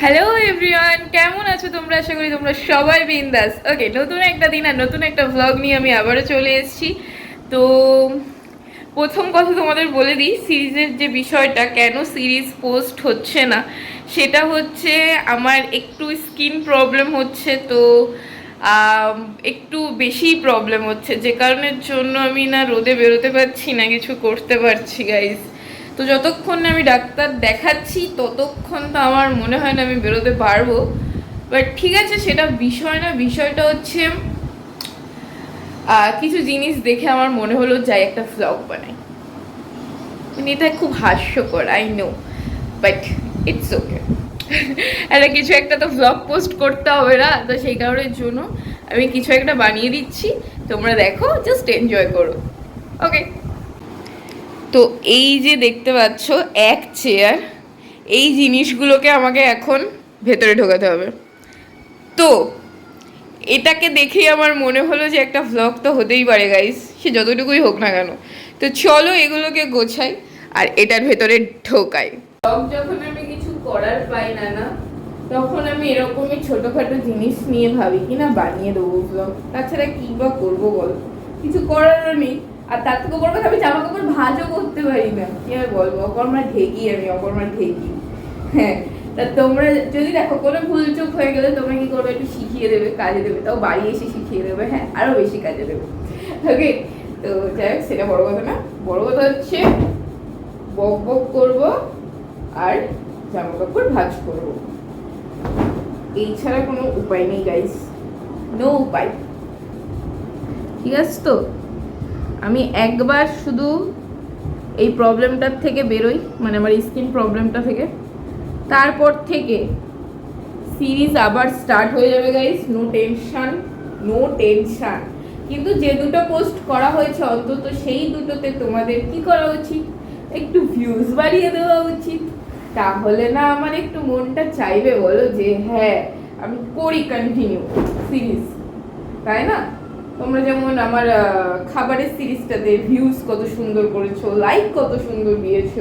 Hello everyone কেমন আছো তোমরা? আশা করি তোমরা সবাই বিন্দাস। ওকে নতুন একটা দিন আর নতুন একটা ভ্লগ নিয়ে আমি আবারও চলে এসেছি। তো, প্রথম কথা তোমাদের বলে দিই সিরিজের যে বিষয়টা, কেন সিরিজ পোস্ট হচ্ছে না, সেটা হচ্ছে আমার একটু স্কিন প্রবলেম হচ্ছে। তো একটু বেশি প্রবলেম হচ্ছে। যে কারণের জন্য আমি না রোদে বেরোতে পারছি না, কিছু করতে পারছি গাইজ তো যতক্ষণ আমি ডাক্তার দেখাচ্ছি, ততক্ষণ তো আমার মনে হয় না আমি বেরোতে পারব। বাট ঠিক আছে, সেটা বিষয় না, বিষয়টা হচ্ছে কিছু জিনিস দেখে আমার মনে হলো যাই একটা ভ্লগ বানাই। মানে এটা খুব হাস্যকর I know but it's okay একটা কিছু একটা তো ভ্লগ পোস্ট করতে হবে না, তো সেই কারণের জন্য আমি কিছু একটা বানিয়ে দিচ্ছি। তোমরা দেখো জাস্ট এনজয় করো। ওকে তো এই যে দেখতে পাচ্ছ, এক চেয়ার এই জিনিসগুলোকে আমাকে এখন ভেতরে ঢোকাতে হবে। তো, এটাকে দেখেই আমার মনে হলো যে একটা ভ্লগ তো হতেই পারে গাইস সে যতটুকুই হোক না কেন। তো চলো এগুলোকে গোছাই আর এটার ভেতরে ঢোকাই। ভ্লগ যখন আমি কিছু করার পাই না না, তখন আমি এরকমই ছোটোখাটো জিনিস নিয়ে ভাবি, কি না বানিয়ে দেবো ভ্লগ তাছাড়া কী বা করব বল? কিছু করারও নেই। আর তার থেকে বড় কথা আমি জামা কাপড় ভাজও করতে পারি না। কি আর বলব? অকর্মা ঢেকি আমি অকর্মা ঢেকি। হ্যাঁ তা তোমরা যদি দেখো, কোনো ভুল চুপ হয়ে গেলে তোমরা কি করবে? একটু শিখিয়ে দেবে, কাজে দেবে। তাও বাড়ি এসে শিখিয়ে দেবে হ্যাঁ আরও বেশি কাজে দেবে। ওকে তো যাই হোক, সেটা বড় কথা না। বড় কথা হচ্ছে, বক বক করব আর জামা কাপড় ভাজ করব। এই ছাড়া কোনো উপায় নেই গাইস নো উপায়। ঠিক আছে তো? আমি একবার শুধু এই প্রবলেমটার থেকে বেরোই মানে আমার স্কিন প্রবলেমটা থেকে। তারপর থেকে সিরিজ আবার স্টার্ট হয়ে যাবে guys no tension no tension কিন্তু যে দুটো পোস্ট করা হয়েছে, অন্তত সেই দুটোতে তোমাদের কি করা উচিত? একটু ভিউজ বাড়িয়ে দেওয়া উচিত। তাহলে না আমার একটু মনটা চাইবে, বলো যে হ্যাঁ আমি করি কন্টিনিউ সিরিজ। তাই না? তোমরা যেমন আমার খাবারের সিরিজটাতে ভিউজ কত সুন্দর করেছ লাইক কত সুন্দর দিয়েছ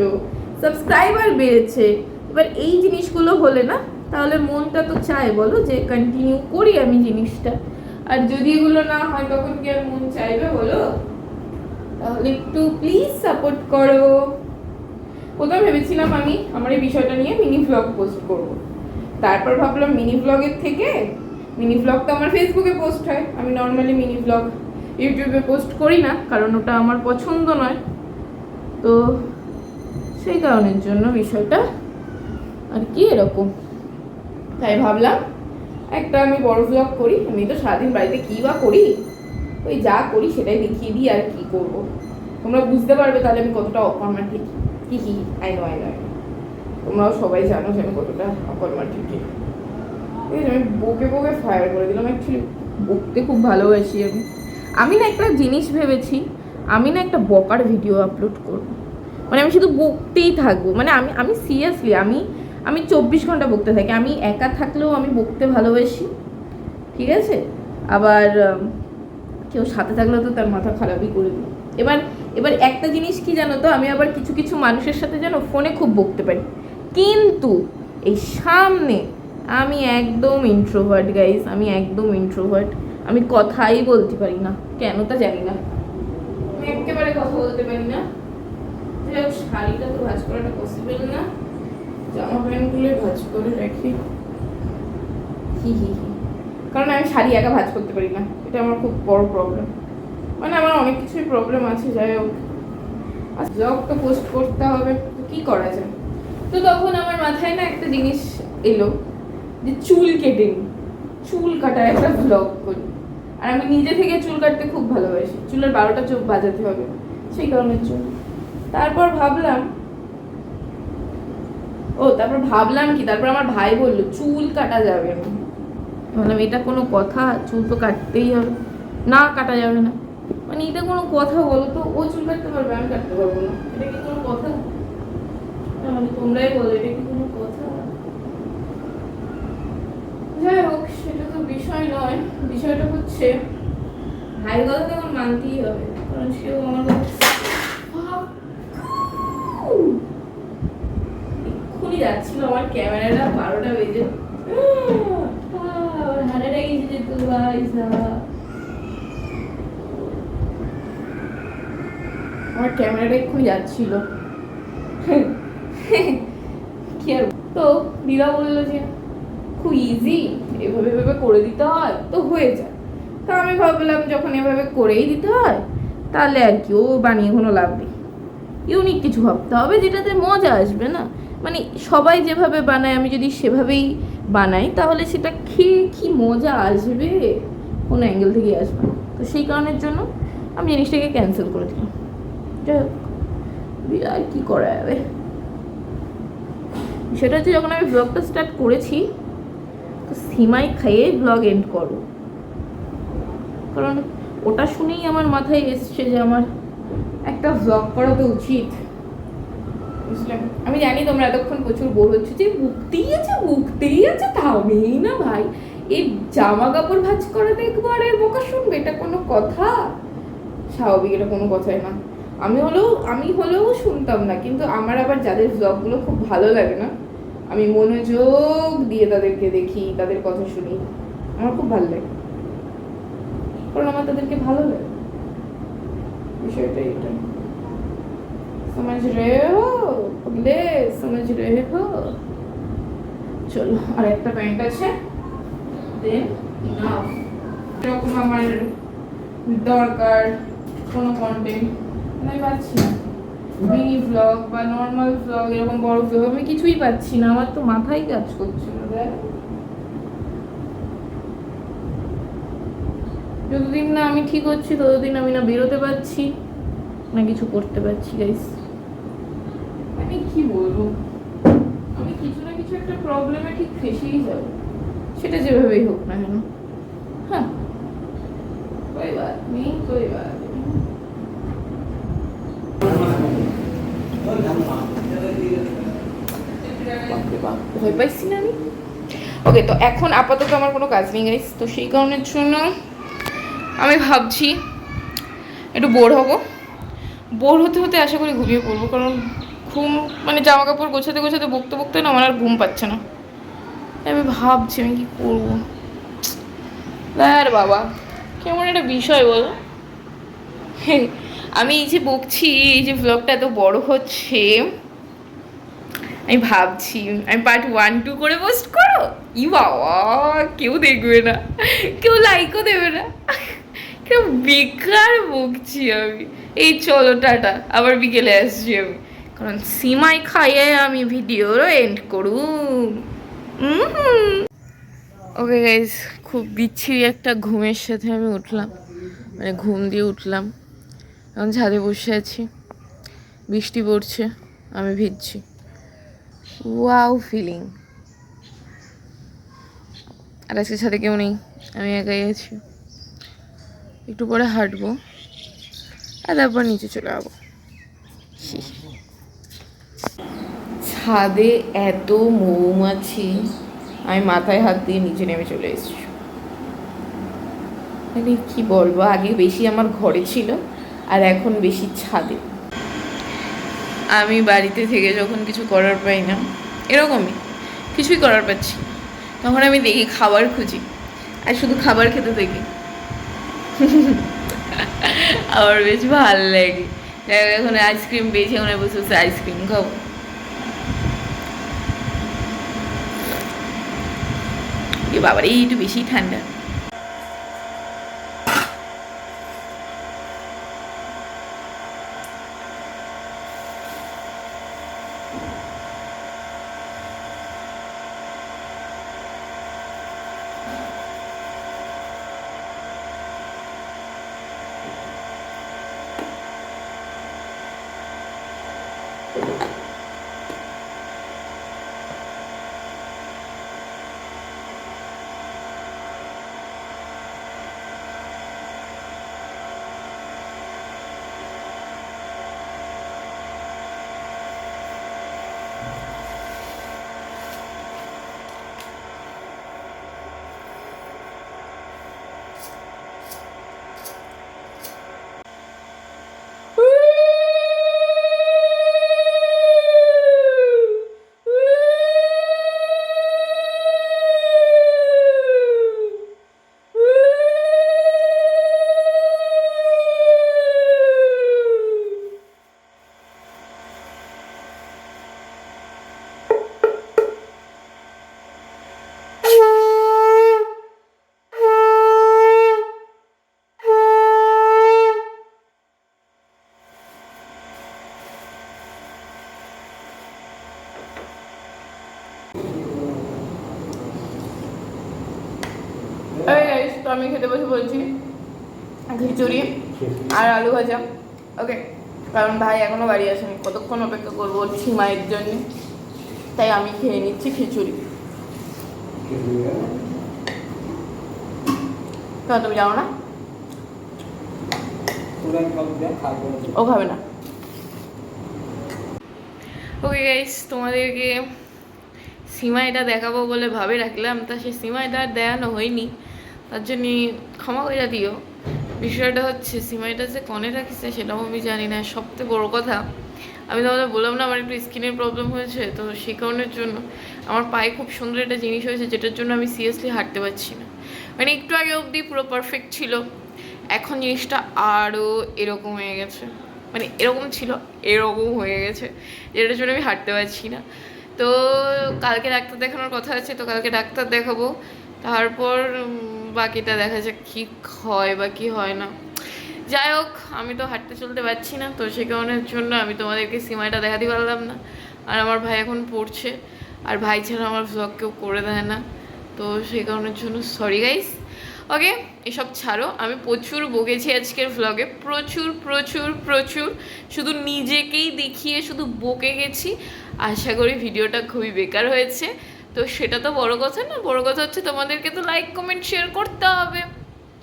সাবস্ক্রাইবার বেড়েছে, এবার এই জিনিসগুলো হলে না, তাহলে মনটা তো চায়, বলো যে কন্টিনিউ করি আমি জিনিসটা। আর যদি এগুলো না হয়, তখন কি আর মন চাইবে, বলো? তাহলে একটু প্লিজ সাপোর্ট করো। প্রথমে ভেবেছিলাম আমি আমার এই বিষয়টা নিয়ে মিনি ব্লগ পোস্ট করব। তারপর ভাবলাম মিনি ব্লগের থেকে মিনি ব্লগ তো আমার ফেসবুকে পোস্ট হয়। আমি নর্মালি মিনি ব্লগ ইউটিউবে পোস্ট করি না, কারণ ওটা আমার পছন্দ নয়। তো সেই কারণের জন্য বিষয়টা আর কি এরকম। তাই ভাবলাম, একটা আমি বড় ব্লগ করি। আমি তো সারাদিন বাড়িতে কী বা করি? ওই যা করি সেটাই দেখিয়ে দিই আর কি করব। তোমরা বুঝতে পারবে তাহলে আমি কতটা অকর্মাটিক কি কি আই নো আই নো তোমরাও সবাই জানো যে আমি কতটা অকর্মাটিক ঠিক আছে আমি বকে বকে ফায়ার করে দিলাম অ্যাকচুয়ালি বকতে খুব ভালোবাসি আমি। আমি না একটা জিনিস ভেবেছি, আমি না একটা বকার ভিডিও আপলোড করব। মানে আমি শুধু বকতেই থাকব। মানে আমি আমি সিরিয়াসলি আমি আমি চব্বিশ ঘণ্টা বকতে থাকি। আমি একা থাকলেও আমি বকতে ভালোবাসি, ঠিক আছে? আবার কেউ সাথে থাকলেও তো তার মাথা খারাপই করে দিই। এবার এবার একটা জিনিস কি জানো তো, আমি আবার কিছু কিছু মানুষের সাথে যেন ফোনে খুব বকতে পারি। কিন্তু এই সামনে আমি একদম ইন্ট্রোভার্ট গাইস আমি একদম ইন্ট্রোভার্ট আমি কথাই বলতে পারি না। কেন তা জানি না। একেবারে কথা বলতে পারি না। যাই হোক, শাড়িটা তো ভাজ করাটা পসিবল না। জামা প্যান্টগুলো ভাজ করে রাখি। হি হি কারণ আমি শাড়ি একা ভাজ করতে পারি না। এটা আমার খুব বড় প্রবলেম মানে আমার অনেক কিছুই প্রবলেম আছে যাই হোক। আর ব্লগ তো পোস্ট করতে হবে। কী করা যায়? তো তখন আমার মাথায় না একটা জিনিস এলো। যে চুল কেটে নিই চুল কাটার একটা ব্লগ করি। আর আমি নিজে থেকে চুল কাটতে খুব ভালোবাসি। চুলের বারোটা চোখ বাজাতে হবে, সেই কারণের জন্য তারপর ভাবলাম, ও, তারপর ভাবলাম কি, তারপর আমার ভাই বলল, চুল কাটা যাবে না। বললাম, এটা কোনো কথা? চুল তো কাটতেই হবে। না, কাটা যাবে না। মানে এটা কোনো কথা বলো তো ও চুল কাটতে পারবে, আমি কাটতে পারব না। এটা কি কোনো কথা? মানে তোমরাই বলো, এটা কি কোনো কথা যাই হোক সেটা তো বিষয় নয় বিষয়টা হচ্ছে ভাই কথা তো আমার মানতেই হবে, কারণ সেও আমার এক্ষুনি যাচ্ছিল আমার ক্যামেরাটা বারোটা বেজে। হাড়েটা গেছে যে তো ভাই আমার ক্যামেরাটা এক্ষুনি যাচ্ছিল। কি আর তো দিদা বলল যে, খুব ইজি এভাবে এভাবে করে দিতে হয়, তো হয়ে যায়। তো আমি ভাবলাম যখন এভাবে করেই দিতে হয়, তাহলে আর কি, ও বানিয়ে কোনো লাভ নেই। ইউনিক কিছু ভাবতে হবে, যেটাতে মজা আসবে না। মানে সবাই যেভাবে বানায়, আমি যদি সেভাবেই বানাই, তাহলে সেটা খেয়ে কি মজা আসবে? কোনো অ্যাঙ্গেল থেকে আসবে। তো সেই কারণের জন্য আমি জিনিসটাকে ক্যান্সেল করে দিলাম। যাই হোক আর কি করা যাবে? সেটা হচ্ছে যখন আমি ব্লগটা স্টার্ট করেছি তো সিমাই খাইয়ে ব্লগ এন্ড করো। কারণ ওটা শুনেই আমার মাথায় এসছে যে আমার একটা ব্লগ করা তো উচিত আমি জানি তোমরা এতক্ষণ প্রচুর বোর হচ্ছে যে মুক্তেই আছে মুক্তেই আছে, থামেই না ভাই। এই জামা কাপড় ভাঁজ করা দেখব, আর এর বোকা শুনবে, এটা কোনো কথা? স্বাভাবিক, এটা কোনো কথাই না। আমি হলেও আমি হলেও শুনতাম না, কিন্তু আমার আবার যাদের ব্লগগুলো খুব ভালো লাগে না আমি মনোযোগ দিয়ে তাদেরকে দেখি, তাদের কথা শুনি। আমার খুব ভালো লাগে। কারণ আমার তাদেরকে ভালো লাগে। বিষয়টা এটা। সমাজ রে সমাজ রে চলো আর একটা প্যান্ট আছে এরকম আমার দরকার কোনো কন্টেন্ট আমি পাচ্ছি না। মিনি ব্লগ বা নর্মাল ব্লগ এরকম বড় ব্লগ আমি কিছুই পাচ্ছি না, আমার তো মাথায় কাজ করছে না যতদিন না আমি ঠিক হচ্ছি, ততদিন আমি না বেরোতে পারছি, না কিছু করতে পারছি গাইস মানে কি বলব? আমি কিছু না কিছু একটা প্রবলেমে ঠিক ফেসেই যাব। সেটা যেভাবেই হোক না কেন। হ্যাঁ। কই বাদ? নেই, কই বাদ? ভয় পাইছি না আমি। ওকে তো এখন আপাতত আমার কোনো কাজ নেই গাইস তো সেই কারণের জন্য আমি ভাবছি একটু বোর হব। বোর হতে হতে আশা করি ঘুমিয়ে পড়ব, কারণ ঘুম মানে জামা কাপড় গোছাতে গোছাতে বকতে বকতে না, আমার আর ঘুম পাচ্ছে না। আমি ভাবছি আমি কি করব। আর বাবা, কেমন একটা বিষয় বলো। আমি এই যে বকছি, এই যে ব্লগটা এত বড় হচ্ছে আমি ভাবছি, আমি পার্ট ওয়ান টু করে পোস্ট করো? ই বাবা, কেউ দেখবে না, কেউ লাইকও দেবে না। কেউ বেকার বকছি আমি। এই চলো, টাটা, আবার বিকেলে আসছি আমি। কারণ সিমাই খাইয়ে আমি ভিডিওরও এন্ড করুন ওকে গাইজ খুব বিচ্ছিরি একটা ঘুমের সাথে আমি উঠলাম। মানে ঘুম দিয়ে উঠলাম। এখন ছাদে বসে আছি। বৃষ্টি পড়ছে, আমি ভিজছি। Wow feeling. আর আজকে ছাদে কেউ নেই, আমি একাই আছি। একটু পরে হাঁটবো, আর তারপর নিচে চলে যাব। ছাদে এত মৌমাছি, আমি মাথায় হাত দিয়ে নিচে নেমে চলে এসেছি। মানে কি বলব, আগে বেশি আমার ঘরে ছিল, আর এখন বেশি ছাদে। আমি বাড়িতে থেকে যখন কিছু করার পাই না, এরকমই, কিছুই করার পাচ্ছি তখন আমি দেখি খাবার খুঁজি, আর শুধু খাবার খেতে দেখি আমার বেশ ভালো লাগে। এখন আইসক্রিম পেয়েছি, এখন বসে বসে আইসক্রিম খাব। বাবারে, এই একটু বেশি ঠান্ডা। আমি খেতে বসে বলছি, খিচুড়ি আর আলু ভাজা। ওকে, কারণ ভাই এখনও বাড়ি আসেনি। কতক্ষণ অপেক্ষা করব সীমায়ের জন্য? তাই আমি খেয়ে নিচ্ছি খিচুড়ি। কেন, তুমি যাও না? ও খাবে না। ওকে গাইস তোমাদেরকে সীমাইটা দেখাবো বলে ভাবে রাখলাম। তা সে সীমাইটা আর দেখানো হয়নি। তার জন্য ক্ষমা করে দিও। বিষয়টা হচ্ছে, সিমাইটা যে কনে রাখিছে সেটাও আমি জানি না সবথেকে বড় কথা। আমি তোমাদের বললাম না, আমার একটু স্কিনের প্রবলেম হয়েছে, তো সেই কারণের জন্য। আমার পায়ে খুব সুন্দর একটা জিনিস হয়েছে, যেটার জন্য আমি সিরিয়াসলি হাঁটতে পারছি না। মানে একটু আগে অবধি পুরো পারফেক্ট ছিল, এখন জিনিসটা আরও এরকম হয়ে গেছে। মানে এরকম ছিল, এরকম হয়ে গেছে, যেটার জন্য আমি হাঁটতে পারছি না। তো কালকে ডাক্তার দেখানোর কথা আছে, তো কালকে ডাক্তার দেখাবো। তারপর বাকিটা দেখা যাক কী হয় বা কী হয় না। যাই হোক, আমি তো হাঁটতে চলতে পারছি না, তো সে কারণের জন্য আমি তোমাদেরকে সীমাটা দেখাতে পারলাম না। আর আমার ভাই এখন পড়ছে, আর ভাই ছাড়া আমার ভ্লগ কেউ করে দেয় না, তো সেই কারণের জন্য সরি গাইস ওকে এসব ছাড়ো, আমি প্রচুর বকেছি আজকের ভ্লগে প্রচুর প্রচুর প্রচুর। শুধু নিজেকেই দেখিয়ে শুধু বকে গেছি। আশা করি ভিডিওটা খুবই বেকার হয়েছে। তো সেটা তো বড় কথা না, বড় কথা হচ্ছে তোমাদেরকে তো লাইক কমেন্ট শেয়ার করতে হবে।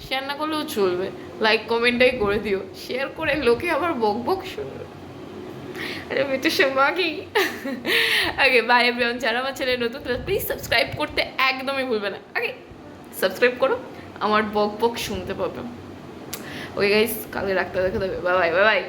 শেয়ার না করলেও চলবে। লাইক কমেন্টটাই করে দিও। শেয়ার করে লোকে আবার বক বক শুনবে। আরে আমি তো মাগি। আগে বাই এভরিওয়ান যারা আমার চ্যানেল নতুন প্লিজ সাবস্ক্রাইব করতে একদমই ভুলবে না। আগে সাবস্ক্রাইব করো। আমার বক বক শুনতে পাবে। ওকে গাইস কালকে রাখতে দেখা দেবে। Bye bye bye